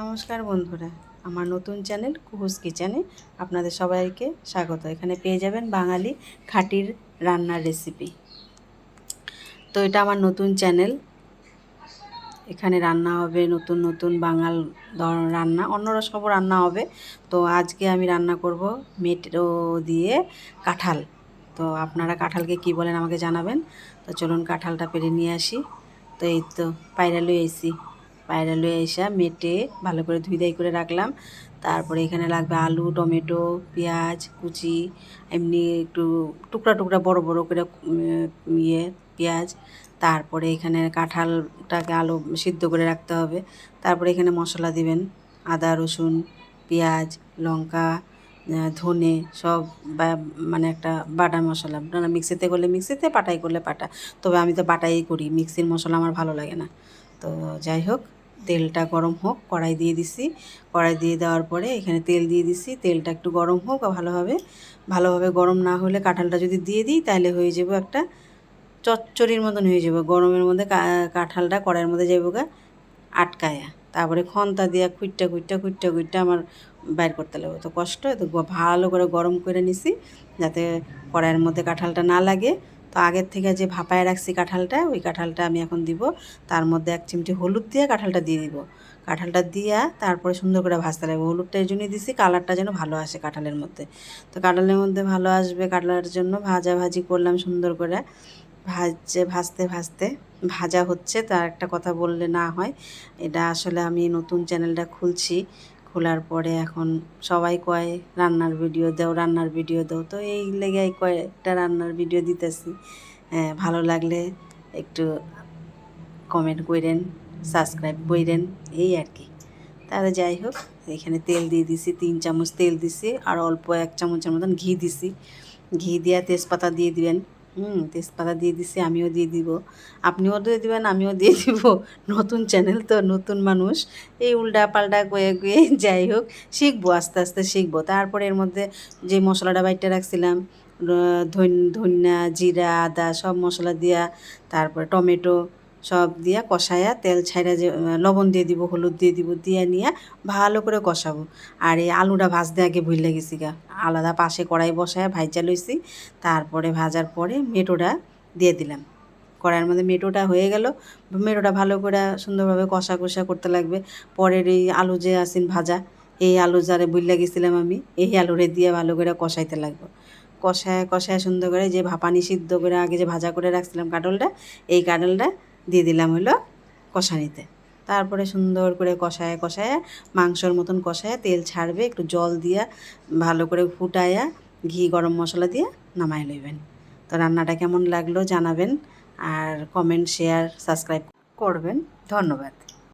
নমস্কার বন্ধুরা, আমার নতুন চ্যানেল কুহুস কিচেনে আপনাদের সবাইকে স্বাগত। এখানে পেয়ে যাবেন বাঙালি খাঁটির রান্নার রেসিপি তো এটা আমার নতুন চ্যানেল। এখানে রান্না হবে নতুন নতুন বাঙাল রান্না অন্যরা সব রান্না হবে। তো আজকে আমি রান্না করব মেটো দিয়ে কাঁঠাল। তো আপনারা কাঁঠালকে কি বলেন আমাকে জানাবেন। তো চলুন কাঁঠালটা পেরে নিয়ে আসি। তো এই তো পায়রা লয়ে এসি। পায়রা লয়ে এসে মেটে ভালো করে ধুই দাই করে রাখলাম। তারপরে এখানে লাগবে আলু, টমেটো, পেঁয়াজ, কুচি, এমনি একটু টুকরা টুকরা বড় বড় করে ইয়ে পেঁয়াজ। তারপরে এখানে কাঁঠালটাকে আলু সিদ্ধ করে রাখতে হবে। তারপরে এখানে মশলা দিবেন, আদা, রসুন, পেঁয়াজ, লঙ্কা ধনে, সব মানে একটা বাটা মশলা। মিক্সিতে করলে মিক্সিতে পাটাই করলে পাটা। তবে আমি তো বাটাই করি মিক্সির মশলা আমার ভালো লাগে না। তো যাই হোক, তেলটা গরম হোক, কড়াই দিয়ে দিছি। কড়াই দিয়ে দেওয়ার পরে এখানে তেল দিয়ে দিছি। তেলটা একটু গরম হোক ভালোভাবে ভালোভাবে গরম না হলে কাঁঠালটা যদি দিয়ে দিই তাহলে হয়ে যাবে একটা চচ্চড়ির মতন হয়ে যাবে। গরমের মধ্যে কাঁঠালটা কড়াইয়ের মধ্যে যাইব গা, আটকায়া। তারপরে খন্তা দিয়া খুঁটটা খুঁটটা খুঁটটা খুঁটটা আমার বাইর করতে লাগবে। তো কষ্ট তো ভালো করে গরম করে নিছি যাতে কড়াইয়ের মধ্যে কাঁঠালটা না লাগে। তো আগের থেকে যে ভাপায় রাখছি কাঁঠালটা, ওই কাঁঠালটা আমি এখন দিব। তার মধ্যে এক চিমটি হলুদ দিয়ে কাঁঠালটা দিয়ে দিব। কাঁঠালটা দিয়া তারপরে সুন্দর করে ভাজতে লাগবে। হলুদটা এই জন্যই দিছি, কালারটা যেন ভালো আসে কাঁঠালের মধ্যে। তো কাঁঠালের মধ্যে ভালো আসবে কাঁঠালের জন্য ভাজা ভাজি করলাম সুন্দর করে। ভাজছে, ভাজতে ভাজতে ভাজা হচ্ছে, তার একটা কথা বললে না হয়। এটা আসলে আমি নতুন চ্যানেলটা খুলছি। খোলার পরে এখন সবাই কয়, রান্নার ভিডিও দাও, রান্নার ভিডিও দাও। তো এই লেগে কয়েকটা রান্নার ভিডিও দিতেছি। হ্যাঁ ভালো লাগলে একটু কমেন্ট করেন সাবস্ক্রাইব করেন এই আর কি। তাহলে যাই হোক, এখানে তেল দিয়ে দিছি, তিন চামচ তেল দিছি, আর অল্প এক চামচের মতন ঘি দিছি। ঘি দিয়া তেজপাতা দিয়ে দিবেন। হুম, তেজপাতা দিয়ে দিছি, আমিও দিয়ে দিব। আপনিও দিয়ে দিবেন, আমিও দিয়ে দিব। নতুন চ্যানেল তো, নতুন মানুষ। এই উল্টা পাল্টা কয়ে কয়ে যাই হোক, শিখব, আস্তে আস্তে শিখব। তারপরে এর মধ্যে যে মশলাটা বাইটে রাখছিলাম ধন্যা ধন, ধনিয়া, জিরা, আদা, সব মশলা দিয়া, তারপরে টমেটো সব দিয়া কষায়া তেল ছাইরা যে লবণ দিয়ে দিব, হলুদ দিয়ে দিব, দিয়ে নিয়ে ভালো করে কষাবো। আর এই আলুটা ভাজতে আগে ভুল গেছি গা। আলাদা পাশে কড়াই বসায় ভাইজা লইছি, তারপরে ভাজার পরে মেটোটা দিয়ে দিলাম। কড়াইয়ের মধ্যে মেটোটা হয়ে গেল। মেটোটা ভালো করে সুন্দরভাবে কষা কষা করতে লাগবে। পরের এই আলু যে আসিন ভাজা, এই আলু যারে বুইলা গেছিলাম আমি, এই আলুরে দিয়ে ভালো করে কষাইতে লাগবে। কষায় কষায় সুন্দর করে যে ভাপানি সিদ্ধ করে আগে যে ভাজা করে রাখছিলাম কাটলটা, এই কাটলটা দিয়ে দিলাম হলো কষানিতে। তারপরে সুন্দর করে কষায় কষায়, মাংসর মতন কষায় তেল ছাড়বে, একটু জল দিয়া ভালো করে ফুটায়া ঘি গরম মশলা দিয়ে নামাই লইবেন। তো রান্নাটা কেমন লাগল জানাবেন আর কমেন্ট শেয়ার সাবস্ক্রাইব করবেন। ধন্যবাদ।